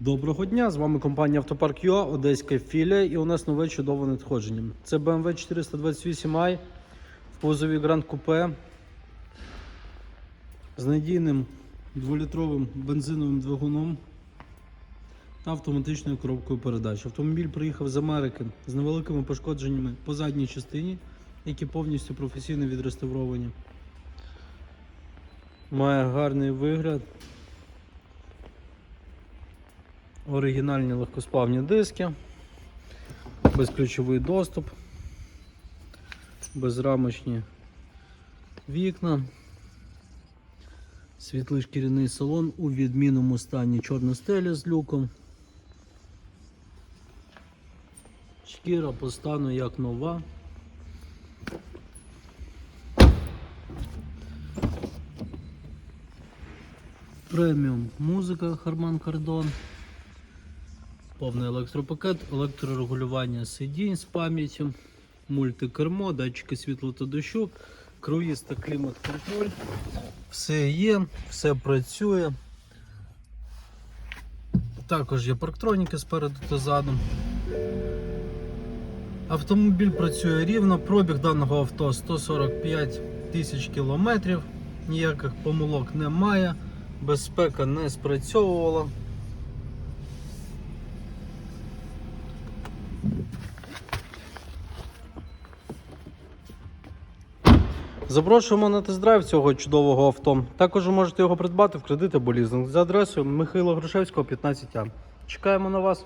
Доброго дня! З вами компанія Автопарк ЮА, Одеська філія, і у нас нове чудове надходження. Це BMW 428i в кузові Grand Coupe з надійним 2-літровим бензиновим двигуном та автоматичною коробкою передач. Автомобіль приїхав з Америки з невеликими пошкодженнями по задній частині, які повністю професійно відреставровані. Має гарний вигляд. Оригінальні легкосплавні диски, безключовий доступ, безрамочні вікна, світлий шкіряний салон у відмінному стані чорна стеля з люком. Шкіра по стану як нова. Преміум музика Harman Kardon. Повний електропакет, електрорегулювання сидінь з пам'яттю, мультикермо, датчики світла та дощу, круїз та клімат-контроль. Все є, все працює. Також є парктроніки спереду та ззаду. Автомобіль працює рівно, пробіг даного авто 145 тисяч кілометрів, ніяких помилок немає, безпека не спрацьовувала. Запрошуємо на тест-драйв цього чудового авто. Також можете його придбати в кредит або лізинг за адресою Михайла Грушевського, 15А. Чекаємо на вас.